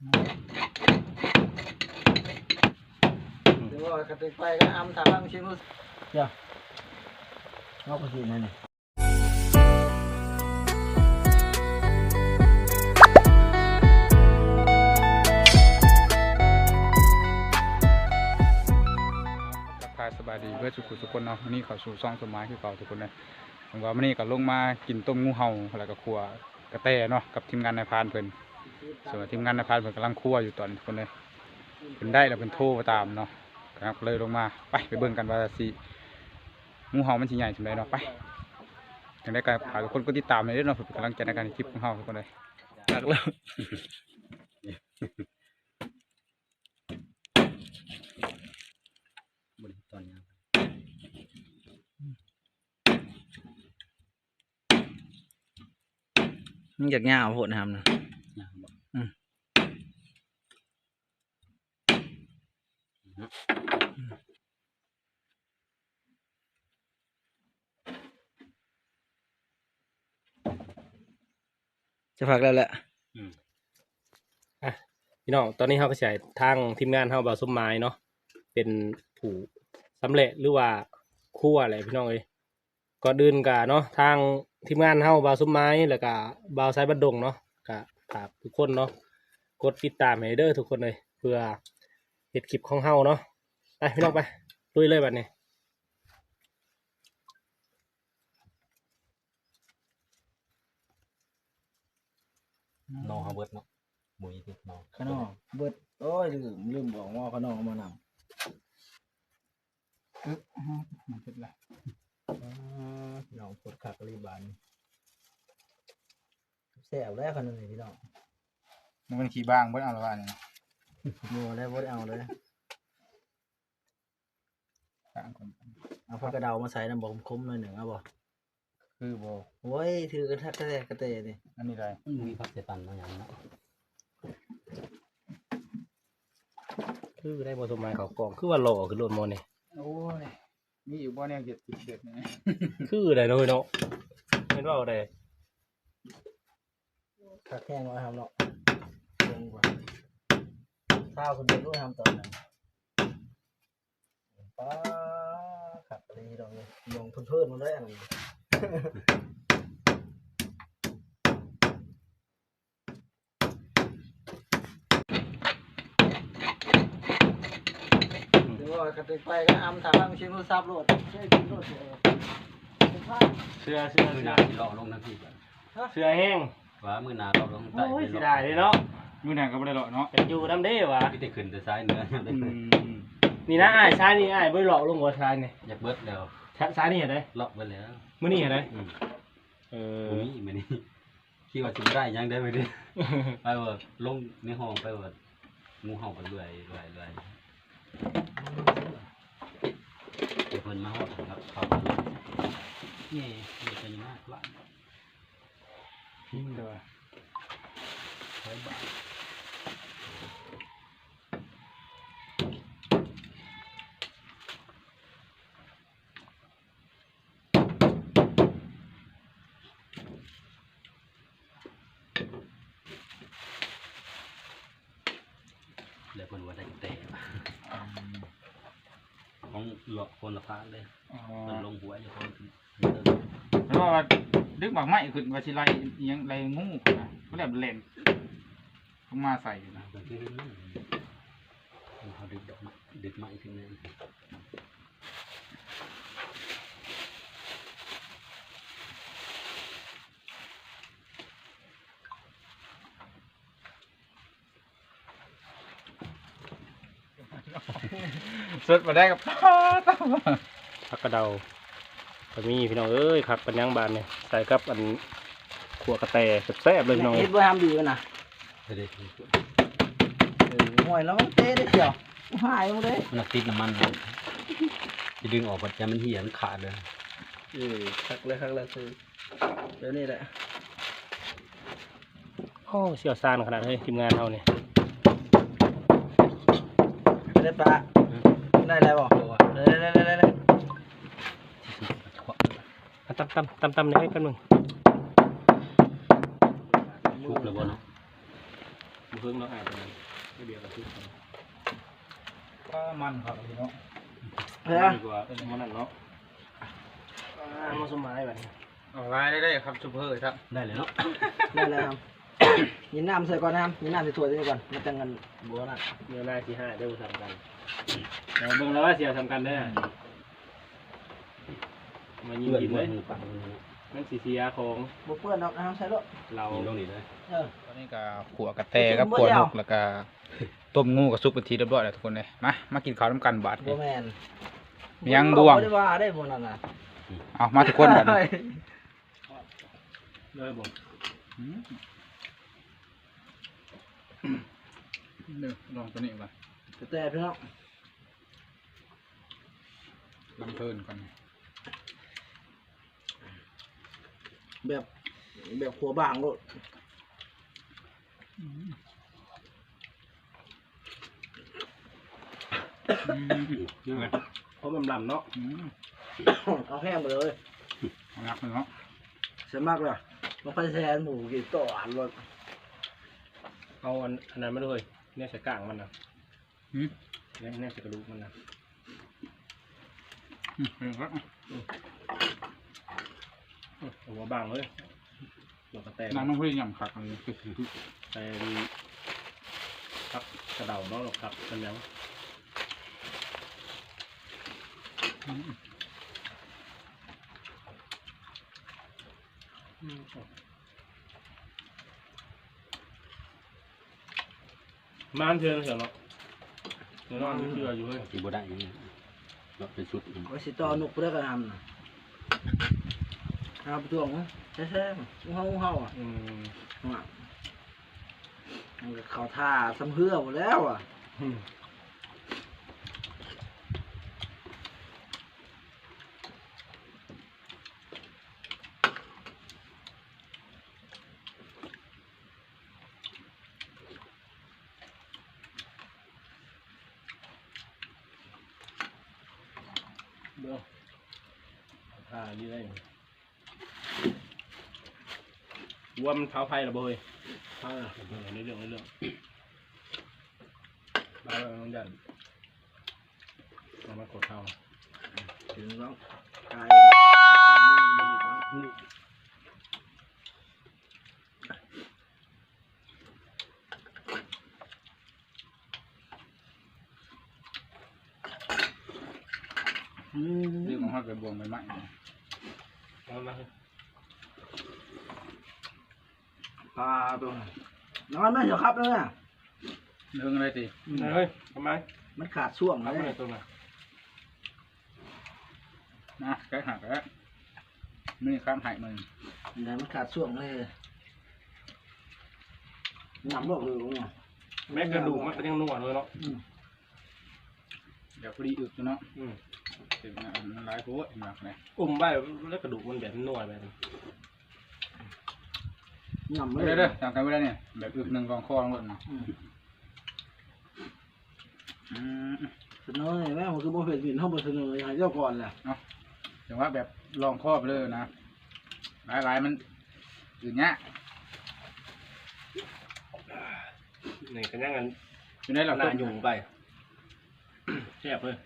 หรือว่ากระติกไฟก็อำถามว่ามึงชิมรู้เดี๋ยวเอาไปสินั่นนี่ทักทายสบายดีเพื่อสุขุทุกคนเนาะวันนี้เขาสู่ซ่องสมัยคือเก่าทุกคนเลยผมว่าวันนี้ก็ลงมากินต้มงูเห่าแล้วก็ครัวกระแตเนาะกับทีมงานนายพรานเพิ่น ส่วนทีมงานนายพรานเพิ่นกำลังคั่วอยู่ตอนนี้ทุกคนเลยเพิ่นได้แล้วเพิ่นโทรมาตามเนาะครับเลยลงมาไปไปเบิ่งกันว่าสิงูเห่ามันสิใหญ่จังไดเนาะไปจังได้ก็ฝากทุกคนกดติดตามเลยเด้อเนาะเพื่อเป็นกำลังใจในการคลิปของเฮาทุกคนเลยตักแล้วบนตอนนี้มึงอยากง่าเอาโหดนะครับนะ นะบอก อืม จะพักแล้วแหละพี่น้อง ตอนนี้เขาก็ใช้ทางทีมงานเขาบาสมไม้เนาะ เป็นผู้สำเร็จหรือว่าคู่อะไรพี่น้องเอ้ยก่อนอื่นกะเนาะ ทางทีมงานเขาบาสมไม้แล้วก็บาวไซบัดดงเนาะกะฝากทุกคนเนาะ กดติดตามให้เด้อทุกคนเลย เพื่อ เห็ดคลิปของเฮาเนาะไปพี่น้องไปลุยเลยบัดนี้น้องเขาเบิดเนาะหมุยติดน้องข้างนอกเบิดโอ้ยลืมลืมบอกว่าข้างนอกเอามานอึ๊บอื้อหือมันเป็นไรำน้องปวดขารีบานแซ่บแล้วขนาดนี้พี่น้องมันเป็นขี้บ้างเบิ่เอาละว่านี่ โม่ได้บ่ได้เอาเลยต่างคนเอาผักกระเดามาใส่น้ำบอกคมๆหน่อยหนึ่งเอาบ่คือบ่โอ้ยถือกระแทกกระแทกกระเตะนี่อันนี้ได้มันมีพักเสปันบางอย่างเนาะคือได้บาสมไม้เขากองคือว่าหล่อคือโลดโมนี่โอ้ยมีอยู่บ่แนวเห็ดติดเด็ดนี่คือได้เนาะเนาะเห็นว่าอะไรผักแห้งไว้ทำเนาะลงกว่า ข้าวคนเดียวด้วยทำตอนนั้นป้าขับรีดอกเลยลงเพิ่นๆมาได้อันนี้หรือว่ากระติกไฟก็อำถามว่ามึงชิมรู้ซับโลดใช่ชิมโลดเสียเป็นผ้าเสื้อเสื้อมือเสื้หอนาที่รอลงนะพี่เสื้อแห้งว่ามือหนาเราลงใต้โอ้ยเสียดายเลยเนาะ อยู่ไหนก็บ่ได้หรอกเนาะจะอยู่น้ำเด้วะพี่ได้ขึ้นแต่ซ้ายเหนือได้อืขึ้นมนี่นะอ้ายซ้ายนี่อ้ายบ่ได้หลอกลงหัวซ้ายนี่อยากเบิดแล้วซ้ายซ้ายนี่เห็นไหมล็อกไปแล้วมื้อนี้เห็นไหมอืมเอตรงอนี้มันนี่คิดว่าจะได้ยังได้ไปดิไปว่าลงในห้องไปว่างูเห่าไปเรื่อยเรื่อยเรื่อยเดี๋ยวเพิ่นมาหอดครับเขานี่เดี๋ยวจะยังมากละนี่เด้อร้อยบาทเดี๋ยวเพิ่นว่าได้เตะ ของหลอกคนละพาเลยอ๋อเพิ่นลงหัวอยู่คนเพราะว่าดึกบักไม้ขึ้นว่าสิไล่อิหยังไล่งูขึ้นนะบ่ได้เล่นลงมาใส่อยู่นะเพิ่นคือเห็นมันเขาดึกดอกไม้ดึกไม้ขึ้นเลยสดมาได้กับ ผักกระเดาก็มีพี่น้องเอ้ยผักปัญญังบานเนี่ยใส่กับอันขัวกระแตแซ่บๆเลยพี่น้องเฮ็เอ้ดยบ่ทำดีกว่านะเด็กเออห่วยแล้วมันเตะได้เดียวหายหมดเลยมันติดน้ำมันเลยจะดึงออกปัจจัยมันเหี่ยมันขาดเลยเออคักเลยคักเลยคือเดี๋ยวนี้แหละโอ้เชี่ยวชาญขนาดเลยทีมงานเฮาเนี่ยได้ปะได้แล้วบ่ได้ได้ได้ได้ได้ ตำตำตำตำเนี่ยให้กันมึงชุบเลยบ่เนาะบุเพิ่งเนาะอ่านไปนั้ไม่เบียร์กับทุกก็มันครับพี่น้องเฮ้ยดีกว่าเป็นมันนั่นเนาะอ่ามาสมัยแบบนี้เอาไว้ได้ได้ครับซุปเปอร์ครับได้เลยเนาะได้แล้วครับยินน้ำใส่ก่อนนะครับยินน้ำใส่ถ้วใส่ก่อนมาจังกันบัวน่ะเนื้อหน้าที่ห้าได้ทำกัน เดี๋ยวเบิ่งแล้วว่าเสียทำกันได้อมายิงเพื่อนกินมืเลอยมือปังมือมันสีเสียของบัวเปื้อนดอกน้ำใส่ด้วยเรายิงลงนี่เลยเออ ตอนนี้ก็ขัวกระแตกับขัวนกแล้วก็ต้มงูกับซุปเป็นทีเรียบร้อยแล้วทุกคนเลยมามากินข้าวน้ำกันบาดบัวนี่แมนมียังบ่วง บ่ได้ว่าได้บัวนั่นน่ะเอามาทุกคนบาดนี้เลยบอกอืมเดี๋ยวลองตัวนี้ก่อนแต่พี่น้อง ลำเพลินก่อนแบบแบบขัวบางโลดยังไงเพราะมันลำเนาะอืมเอาแห้งไปเลยเอานักเลยเนาะเสียมากเลยมาพันแซนหมูกี่ต่ออันรถเอาอันอันนั้นมาด้วยเนี่ยใส่กลางมันนะอืมเนี่ยเนี่ยใส่กระดูกมันนะอืม เอาละอืมเอาหัวบางเลยหัวกระแตน้ำมันพูดยำขักอันนี้คือใส่ครับกระเดาเนาะหรอกครับเป็นยังอืมมานเทือนเสียเนาะเดี๋ยวนอนเชื่ออยู่เฮ้ยที่บ่ได้อยั งนี้เนาะเป็นชุดอืมไว้สิต่อนกเพื่อกันทำน่ะเอาไปทวงนะแท้ๆงูเห่างูเห่าอะอืมว่ะมันก็เขาท่าสำเฮือหมดแล้วอะ อืม เบ้อท่าเรื่อย ว่ามันเท้าไฟเหรอเบยเออเออในเรื่องในเรื่องบ้าแล้วมันยันมันมากดเท้าถึงแล้วกายอืมเรื่องของเขาเกิดบวงใหม่เอามา ปลาตัวนั้นนอนไม่เฉยครับเลยอะๆเรื่องอะไรตีเฮ้ยทำไมมันขาดช่วงทำเลไมยตัวน่ะนะแกะหักแล้วนี่ข้างหายมันเดี๋ยวมันขาดช่วงเลยหนำบอกเลยว่าแม่กระดูกมันก็ยังนวดเลยเนาะอืมเดี๋ยวพอดีอึกอยู่เนาะอืมเห็นไหมมันร้ายโคตรหนักเลยอุ้มไปแล้วกระดูกมันแบบนวดแบบ นี้หนำไม่เลได้ยเด้อจำกันไม่ได้เนี่ยแบบอึกหนึ่งรองคอลงหมดนะอืมอืมเสนอเนี่ยแม่มันคือบ่เห็นบินเข้าไปเสนอให้เจ้าก่อนแหละแต่ว่าแบบรองคอไปเลยนะหลายๆมันอื่นเนี้ยนี่กันยังกันอยู่ในหลักหน้ายุงไปแซ่บเลย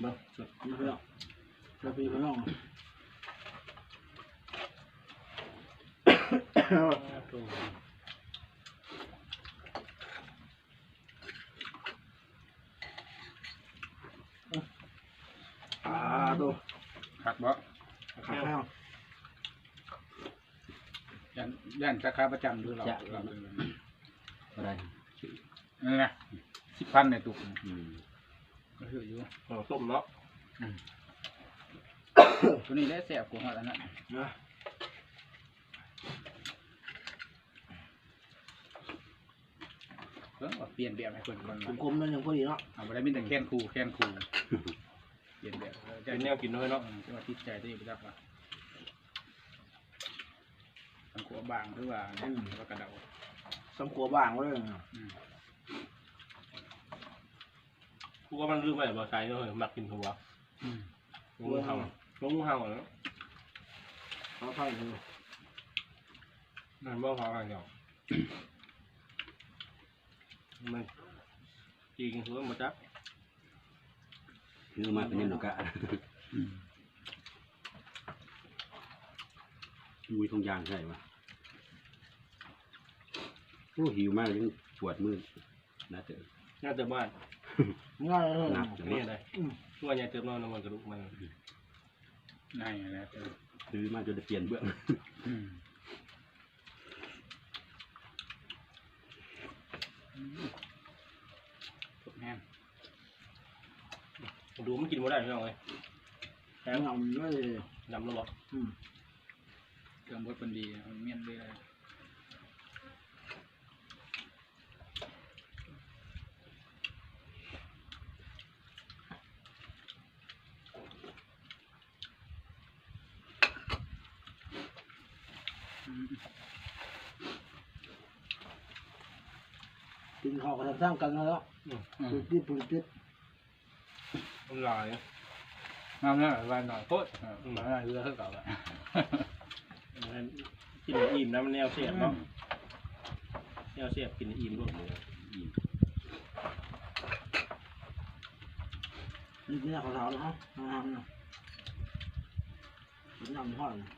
เบิ่งสุดนี่เพื่อนเพื่อนพี่เพื่อนน้ องอ่าตัวหักบ่ขาข้าวยันยันสาขาประจำดูเราเราบ่ได้นี่นะสิบพันในตุกอืมก็คืออยู่อ๋อต้มเนาะตัวนี้ได้แสบกว่าอันนั้นนะ เพิ่งว่าเปลี่ยนแบบให้คนคนผมกลมนั่นยังพอดีเนาะเอาไปได้มีแต่แค้นคูแค้นคูเปลี่ยนแบบเป็นแนวกินด้วยเนาะจะว่าติดใจได้ไปจักว่าสังขัวบางหรือว่าเนี่ยหรือว่ากระเดาสมขัวบางไว้เลยนะอืมกูว่ามันลืมไปบ่ใส่เลยมักกินหัวอืมงูเห่างูเห่าเนาะเขาไผ่เลยนั่นบ่พอกันเนาะ มันจริงคือมาจักคือมาเป็นยังหนกะอืมมุยทงยางใช่ปะโอ้หิวมากยังปวดมือนะเจอน่าจะบ้านง่ายเลยหนักนี่อะไรว่าใหญ่เติมนอนน้ำมันกระดูกมันง่ายนะเออซื้อมาจนได้เปลี่ยนเบื้อง อืมอืม แม่นดูมันกินไม่ได้พี่น้องเลยแข็งอ่ำเลยดำแล้วบอกอืม เครื่องบดเป็นดีมันเมียนเลย กินข้าวกัน สร้างกันแล้วอืมปุ๋ยติดปุ๋ยติดมันลายน้ำเนี่ยวันหน่อยโคตรมันอะไรเรือเท่ากับอะกินอิ่มนะมันแนวเสียบเนาะแนวเสียบกินอิ่มด้วยอิ่มนี่เนี่ยเขาถามนะน้ำนะน้ำทอดนะ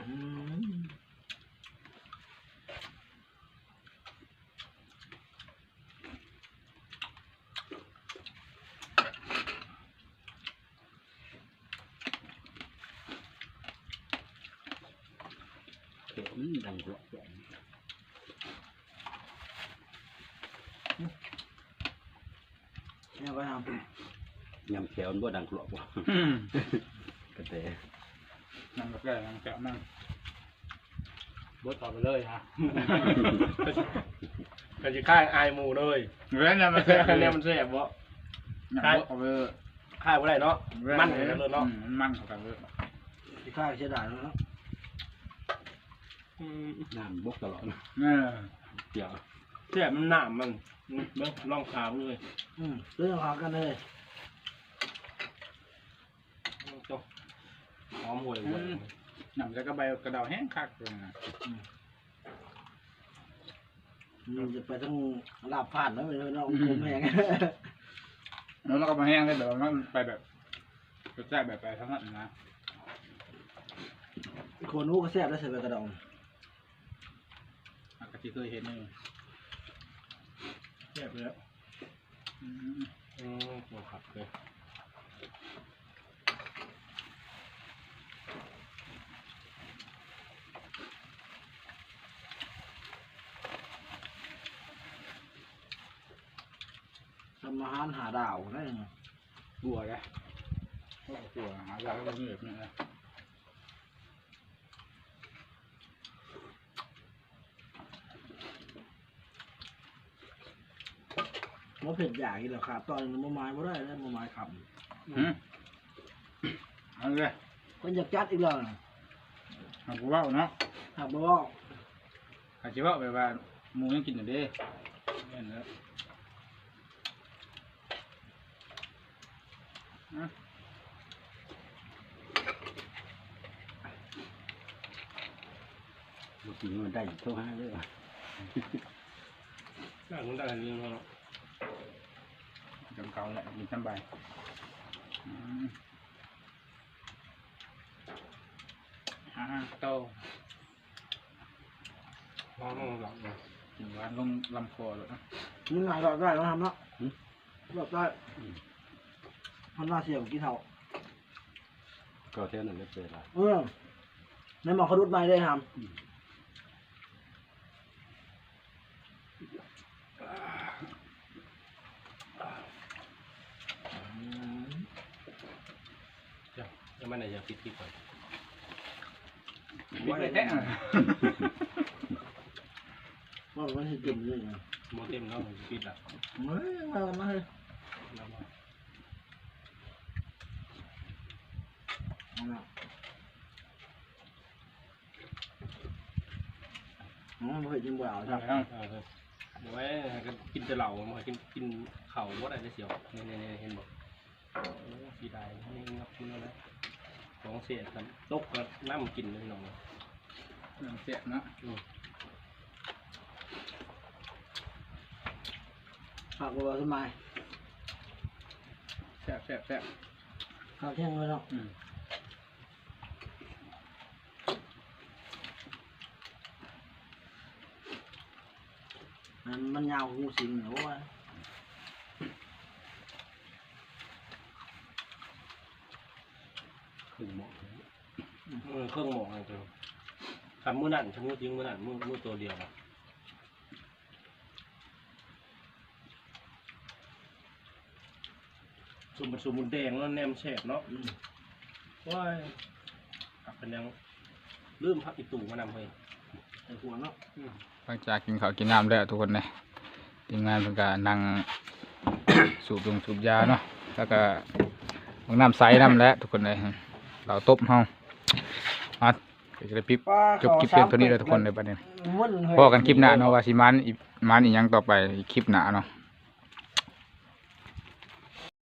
อืม ดังกรอบเนี่ยก็ทำยำแขวมันบ่ดังกรอบว่ะอืมกระแตนั่งก็แก่นั่งแก่นั่งบดต่อไปเลยฮะก็จะค่ายอายหมูเลยเว้นแล้วมันแค่แก่แนเนี่วยมันเสียบบ่นั่งบดต่อไปเลยค่ายบ่ได้เนาะ มันเลยเนาะอืมมันเข้ากันเลยที่ข้าวเสียดายแล้วน้ำบกตลอดนะเออเดี๋ยวเสียบมันหนามมันเบิ่งลองขาวเลยอืมเรื่องหากันเลยจบหอมห่วยหนำจะกระใบกระเดาแห้งคักเลยนะมันจะไปทั้งลาบผ่านแล้วไปเลยน้องคมแห้งแล้วเราก็มาแห้งได้แบบว่ามันไปแบบรสชาติแบบไปทั้งนั้นนะคนนู้ก็แซ่บได้ใส่ใบกระดองอ กาศที่เคยเห็นนี่เสียบเลยอืมอืมโอ้ครับเลยทำอาหารหาดาวได้บัวเลยบัวหาจากก็เหนื่อยเนี่ยนะ มันเผ็ดอยากกินหรอครับตอนนี้มันไม้ไม่ได้แล้วมันไม้ขับอืมเอาเลยมันอยากจัดอีกแล้วหากูว่าเนาะหากบอกว่าอาจจะว่าแบบว่าหมูยังกินอยู่เด้เห็นแล้วอะบางทีมันได้เท่าห้าเลยว่ะน่าคุณได้เรื่องเนาะจำ เก่าแหละกินสบายอืมอ่าโตหอมหลังถึงว่าลงลำคอเลยนะมึงไงเราได้เราทำเนะเราได้มันน่าเสียกินเท่าก็เท่านั้นเลยเจอละเออในหมอเขาดุดไม้ได้ทำ ยังไม่ไหนจะปิดคลิปก่อนปิดไปแท้ว่ามันจะกินเลยนะโมเต็มแล้วมันปิดละเฮ้ยมากันมาเลยเอาละอ๋อไม่เคยกินเปล่าใช่ใช่ไหมเออเดี๋ยวไว้ก็กินแต่เหล่ามากินกินเข่าว่าอะไรจะเสียวเนี่ยเนี่ยเห็นบอกสีได้นี่งับกินแล้วนะ ของเสียกันตกก็น้ำกินเลยน้องเสียนะอืมฝากบัวสมัยแซ่บแซ่บแซ่บข้าวเที่ยงเลยเนาะอืมมันมันยาวงูสิงเหรอวะ ครึ่งหม้อ เออเค รื่องหมอกอันเดียวคำมือนั่นชะมูจริงมือนั่นมือมือตัวเดียวอะสุ่มเป็นสุ่มมุนแดงแล้วแนมแฉบเนาะว้ายผักเป็นยังลืมพักอีตู่มานำเลยใส่หัวเนาะหลังจากกินข้าวกินน้ำแล้วทุกคนเลยทีมงานเพิ่นก็นั่ง สูบลงสูบยาเนาะแล้วก็บางน้ำใสน้ำแล้วทุกคนเลยเราตบเฮา มาก็จะได้ปิ๊บจบคลิปเพียงเท่านี้เลยทุกคนเลยบัดนี้ม้วนเลยพอกันคลิปหน้าเนาะว่าสิมันอีมันอีหยังต่อไปอีกคลิปหน้าเนาะ